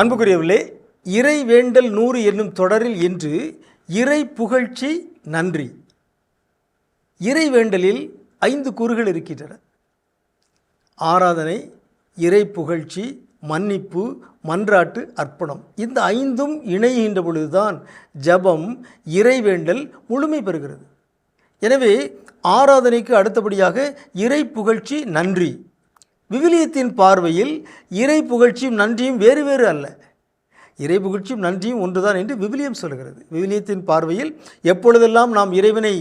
அன்புக்குரியவர்களே இறை வேண்டல் நூறு என்னும் தொடரில் இன்று இறை புகழ்ச்சி நன்றி. இறை வேண்டலில் ஐந்து கூறுகள் இருக்கின்றன. ஆராதனை இறை புகழ்ச்சி மன்னிப்பு மன்றாட்டு அர்ப்பணம். இந்த ஐந்தும் இணைகின்ற பொழுதுதான் ஜபம் இறைவேண்டல் முழுமை பெறுகிறது. எனவே ஆராதனைக்கு அடுத்தபடியாக இறை புகழ்ச்சி நன்றி. விவிலியத்தின் பார்வையில் இறை புகழ்ச்சியும் நன்றியும் வேறு வேறு அல்ல. இறை புகழ்ச்சியும் நன்றியும் ஒன்றுதான் என்று விவிலியம் சொல்கிறது. விவிலியத்தின் பார்வையில் எப்பொழுதெல்லாம் நாம் இறைவனை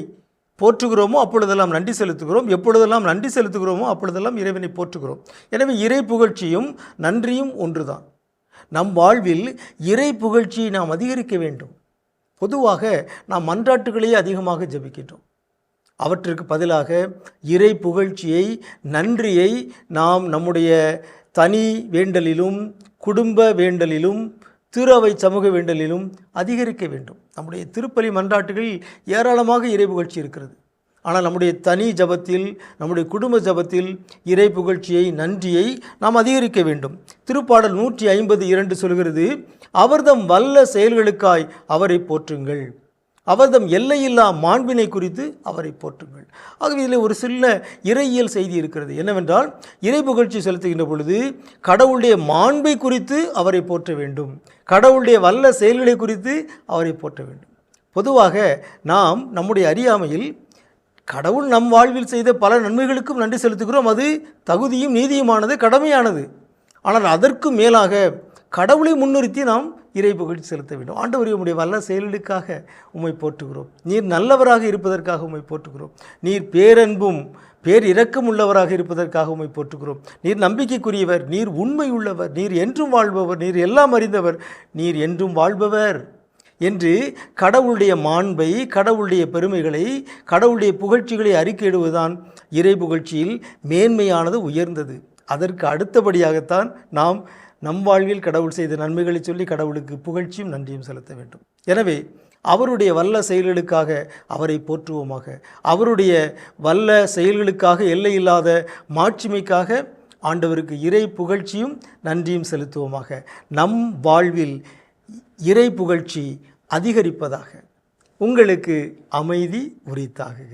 போற்றுகிறோமோ அப்பொழுதெல்லாம் நன்றி செலுத்துகிறோம். எப்பொழுதெல்லாம் நன்றி செலுத்துகிறோமோ அப்பொழுதெல்லாம் இறைவனை போற்றுகிறோம். எனவே இறை புகழ்ச்சியும் நன்றியும் ஒன்றுதான். நம் வாழ்வில் இறை புகழ்ச்சியை நாம் அதிகரிக்க வேண்டும். பொதுவாக நாம் மன்றாட்டுகளையே அதிகமாக ஜெபிக்கின்றோம். அவற்றிற்கு பதிலாக இறை புகழ்ச்சியை நன்றியை நாம் நம்முடைய தனி வேண்டலிலும் குடும்ப வேண்டலிலும் திரு அவை சமூக வேண்டலிலும் அதிகரிக்க வேண்டும். நம்முடைய திருப்பலி மன்றாட்டுகளில் ஏராளமாக இறை புகழ்ச்சி இருக்கிறது. ஆனால் நம்முடைய தனி ஜபத்தில் நம்முடைய குடும்ப ஜபத்தில் இறை புகழ்ச்சியை நன்றியை நாம் அதிகரிக்க வேண்டும். திருப்பாடல் நூற்றி ஐம்பது இரண்டு சொல்கிறது அவர்தம் வல்ல செயல்களுக்காய் அவரை போற்றுங்கள். அவர்தம் எல்லையில்லா மாண்பினை குறித்து அவரை போற்றுங்கள். ஆகவே இதில் ஒரு சில இறையியல் செய்தி இருக்கிறது. என்னவென்றால் இறை புகழ்ச்சி செலுத்துகின்ற பொழுது கடவுளுடைய மாண்பை குறித்து அவரை போற்ற வேண்டும். கடவுளுடைய வல்ல செயல்களை குறித்து அவரை போற்ற வேண்டும். பொதுவாக நாம் நம்முடைய அறியாமையில் கடவுள் நம் வாழ்வில் செய்த பல நன்மைகளுக்கும் நன்றி செலுத்துகிறோம். அது தகுதியும் நீதியுமானது கடமையானது. ஆனால் அதற்கு மேலாக கடவுளை முன்னிறுத்தி நாம் இறை புகழ்ச்சி செலுத்த வேண்டும். ஆண்டவர் உம்முடைய வல்ல செயலுக்காக உம்மை போற்றுகிறோம். நீர் நல்லவராக இருப்பதற்காக உம்மை போற்றுகிறோம். நீர் பேரன்பும் பேர் இரக்கம் உள்ளவராக இருப்பதற்காக உம்மை போற்றுகிறோம். நீர் நம்பிக்கைக்குரியவர் நீர் உண்மை உள்ளவர் நீர் என்றும் வாழ்பவர் நீர் எல்லாம் அறிந்தவர் நீர் என்றும் வாழ்பவர் என்று கடவுளுடைய மாண்பை கடவுளுடைய பெருமைகளை கடவுளுடைய புகழ்ச்சிகளை அறிக்கையிடுவதுதான் இறை புகழ்ச்சியில் மேன்மையானது உயர்ந்தது. அதற்கு அடுத்தபடியாகத்தான் நாம் நம் வாழ்வில் கடவுள் செய்த நன்மைகளை சொல்லி கடவுளுக்கு புகழ்ச்சியும் நன்றியும் செலுத்த வேண்டும். எனவே அவருடைய வல்ல செயல்களுக்காக அவரை போற்றுவோமாக. அவருடைய வல்ல செயல்களுக்காக எல்லையில்லாத மாட்சிமைக்காக ஆண்டவருக்கு இறை புகழ்ச்சியும் நன்றியும் செலுத்துவோமாக. நம் வாழ்வில் இறை புகழ்ச்சி அதிகரிப்பதாக. உங்களுக்கு அமைதி உரித்தாகுக.